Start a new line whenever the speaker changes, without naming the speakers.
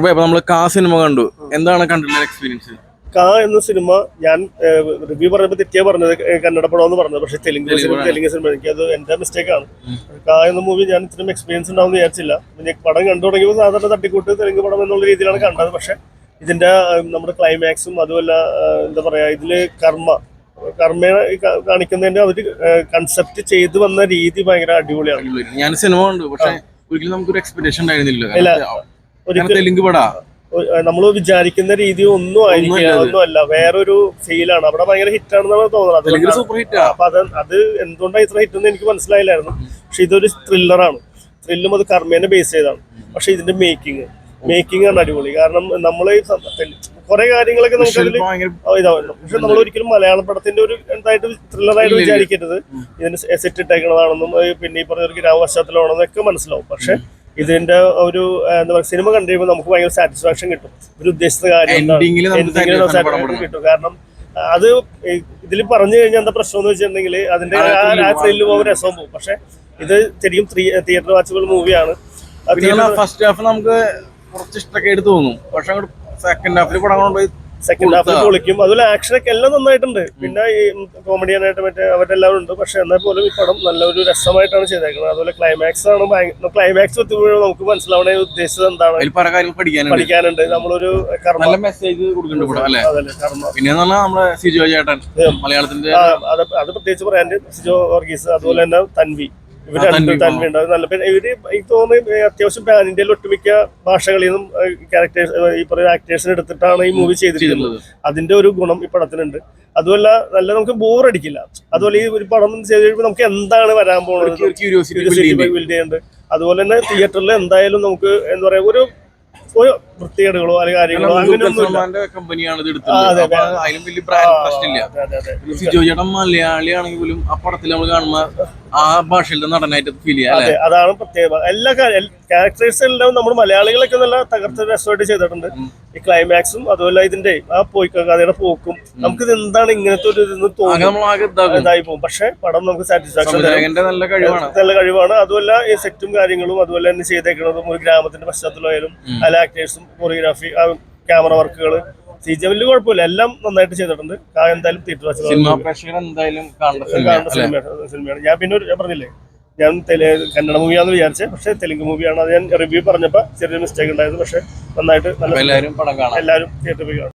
കുറുബ നമ്മൾ കാ സിനിമ കണ്ടു. എന്താണ് കണ്ടിട്ടുള്ള എക്സ്പീരിയൻസ്
കാ എന്ന സിനിമ ഞാൻ റിവ്യൂ പറഞ്ഞപ്പോൾ തെറ്റിയാ പറഞ്ഞത് കന്നഡ പടം എന്ന് പറഞ്ഞത്. പക്ഷേ തെലുങ്ക് സിനിമ തെലുങ്ക് സിനിമ. എനിക്ക് അത് എന്റെ മിസ്റ്റേക്ക് ആണ് കാ എന്ന മൂവി ഞാൻ ഇത്രയും എക്സ്പീരിയൻസ് ഉണ്ടാവും വിചാരിച്ചില്ല. പിന്നെ പടം കണ്ടു തുടങ്ങിയപ്പോൾ സാധാരണ തട്ടിക്കൂട്ട് തെലുങ്ക് പടം എന്നുള്ള രീതിയിലാണ് കണ്ടത്. പക്ഷെ ഇതിന്റെ നമ്മുടെ ക്ലൈമാക്സും അതുമല്ല എന്താ പറയാ ഇതിൽ കർമ്മ കർമ്മയെ കാണിക്കുന്നതിന്റെ അവർ കൺസെപ്റ്റ് ചെയ്തു വന്ന രീതി ഭയങ്കര അടിപൊളിയാണ്.
ഞാൻ സിനിമ കണ്ടു. പക്ഷെ ഒരിക്കലും നമുക്കൊരു എക്സ്പെക്ടേഷൻ ഉണ്ടായിരുന്നില്ല. തെലുങ്ക് പടാ.
നമ്മൾ വിചാരിക്കുന്ന രീതി ഒന്നും ആയിരിക്കില്ല.
ഒന്നുമല്ല
വേറൊരു ഫീലാണ്. അവിടെ ഭയങ്കര ഹിറ്റ് ആണെന്നാണ് തോന്നുന്നത്.
സൂപ്പർ ഹിറ്റാ
അപ്പൊ അത് അത് എന്തുകൊണ്ടാണ് ഇത്ര ഹിറ്റ് എന്ന് എനിക്ക് മനസ്സിലായില്ലായിരുന്നു. പക്ഷെ ഇതൊരു ത്രില്ലറാണ് ത്രില്ലും അത് കർമ്മേനെ ബേസ് ചെയ്താണ്. പക്ഷെ ഇതിന്റെ മേക്കിംഗ് മേക്കിംഗ് ആണ് അടിപൊളി. കാരണം നമ്മൾ കുറെ കാര്യങ്ങളൊക്കെ നമുക്ക് അതിൽ ഇതാവുന്നു പക്ഷെ നമ്മൾ ഒരിക്കലും മലയാള പടത്തിന്റെ ഒരു എന്തായിട്ട് ത്രില്ലറായിട്ട്. വിചാരിക്കരുത്. ഇതിന് സെറ്റ് ഇട്ടേക്കണതാണെന്നും പിന്നെ ഈ പറഞ്ഞ ഒരു ഗ്രാമപശ്ചാത്തലമാണെന്നൊക്കെ മനസ്സിലാവും. പക്ഷെ ഇതിന്റെ ഒരു എന്താ പറയുക സിനിമ കണ്ടു കഴിയുമ്പോൾ നമുക്ക് ഭയങ്കര സാറ്റിസ്ഫാക്ഷൻ കിട്ടും. ഒരു ഉദ്ദേശിച്ച കാര്യം കിട്ടും. കാരണം അത് ഇതിൽ പറഞ്ഞു കഴിഞ്ഞാൽ എന്താ പ്രശ്നം എന്ന് വെച്ചിട്ടുണ്ടെങ്കിൽ അതിന്റെ
ആ പോകുന്ന.
ത്രില്ല് പോകും രസം പോകും. പക്ഷെ ഇത് ശരിക്കും തിയേറ്റർ വാച്ചബിൾ മൂവിയാണ്
ഫസ്റ്റ് ഹാഫ് നമുക്ക് കുറച്ച് ഇഷ്ടക്കേട് തോന്നും. പക്ഷെ സെക്കൻഡ് ഹാഫിൽ പടം കൊണ്ടുപോയി
സെക്കൻഡ് ഹാഫിൽ. പൊളിക്കും. അതുപോലെ ആക്ഷനൊക്കെ എല്ലാം നന്നായിട്ടുണ്ട്. പിന്നെ ഈ കോമഡിയാനായിട്ട് മറ്റേ അവരെല്ലാവരും ഉണ്ട്. പക്ഷെ എന്നാൽ പോലും ഈ പടം നല്ലൊരു രസമായിട്ടാണ് ചെയ്തേക്കുന്നത്. അതുപോലെ ക്ലൈമാക്സ് ആണ് ക്ലൈമാക്സ് എത്തുമ്പോഴും നമുക്ക് മനസ്സിലാവണേ ഉദ്ദേശിച്ചത് എന്താണ്.
പഠിക്കാനുണ്ട്.
നമ്മളൊരു
നല്ല മെസ്സേജ് പിന്നെ സിജോ ചേട്ടൻ മലയാളത്തിന്റെ
അത് അത് പ്രത്യേകിച്ച് പറയാൻ സിജോ വർഗീസ് അതുപോലെ തന്നെ തൻവി. അത് നല്ല പിന്നെ ഇവർ എനിക്ക് തോന്നുന്നു അത്യാവശ്യം പാൻ ഇന്ത്യയിൽ ഒട്ടുമിക്ക ഭാഷകളിൽ നിന്നും ക്യാരക്ടേഴ്സ് ഈ പറയുന്ന ആക്ടേഴ്സിനെ എടുത്തിട്ടാണ് ഈ മൂവി ചെയ്തിരിക്കുന്നത്. അതിന്റെ ഒരു ഗുണം ഈ പടത്തിനുണ്ട്. അതുമല്ല നല്ല നമുക്ക് ബോർ അടിക്കില്ല. അതുപോലെ ഈ ഒരു പടം ചെയ്ത് കഴിയുമ്പോൾ നമുക്ക് എന്താണ് വരാൻ പോകുന്നത് അതുപോലെ തന്നെ തിയേറ്ററിൽ എന്തായാലും നമുക്ക് എന്താ പറയാ ഒരു ഒരു വൃത്തികേടുകളോ അല്ലെങ്കിൽ കാര്യങ്ങളോ അങ്ങനെയൊന്നുമില്ല
കമ്പനിയാണ് ഇത്
ആ,
എടുത്തത്
അതെ,
അപ്പൊ അതിലും വലിയ ബ്രാൻഡ് പ്രശ്നമില്ല. സിജോ ചേട്ടൻ മലയാളിയാണെങ്കിൽ പോലും ആ പടത്തിൽ നമ്മൾ കാണുന്ന ആ ഭാഷയിലെ നടനായിട്ട് ഫീൽ ചെയ്യാം
അതാണ് പ്രത്യേകത. എല്ലാ ക്യാരക്ടേഴ്സ് എല്ലാം നമ്മൾ മലയാളികളൊക്കെ നല്ല തകർത്ത രസമായിട്ട് ചെയ്തിട്ടുണ്ട്. ഈ ക്ലൈമാക്സും അതുപോലെ ഇതിന്റെ ആ പോയി കഥയുടെ പോക്കും നമുക്ക് ഇത് എന്താണ് ഇങ്ങനത്തെ ഒരു ഇതെന്ന്
ആകെ
തോന്നും
നമ്മൾ ആകെ
ഇതായി പോകും. പക്ഷെ പടം നമുക്ക് സാറ്റിസ്ഫാക്ഷൻ
നല്ല കഴിവാണ്.
അതുമല്ല ഈ സെറ്റും കാര്യങ്ങളും അതുപോലെ തന്നെ ചെയ്തേക്കുന്നതും ഒരു ഗ്രാമത്തിന്റെ പശ്ചാത്തലമായാലും
അല്ല
അതിലെ ആക്ടേഴ്സും കൊറിയോഗ്രാഫി ക്യാമറ വർക്കുകൾ സി ജി വലിയ കുഴപ്പമില്ല. എല്ലാം നന്നായിട്ട് ചെയ്തിട്ടുണ്ട്. എന്തായാലും തിയേറ്റർ സിനിമയാണ് ഞാൻ പിന്നെ പറഞ്ഞില്ലേ? ഞാൻ കന്നഡ മൂവിയാന്ന് വിചാരിച്ചത് പക്ഷേ തെലുങ്ക് മൂവിയാണ് അത് ഞാൻ റിവ്യൂ പറഞ്ഞപ്പോൾ ചെറിയൊരു മിസ്റ്റേക്ക് ഉണ്ടായിരുന്നു പക്ഷേ നന്നായിട്ട് എല്ലാവരും തിയേറ്ററിൽ പോയി കാണും.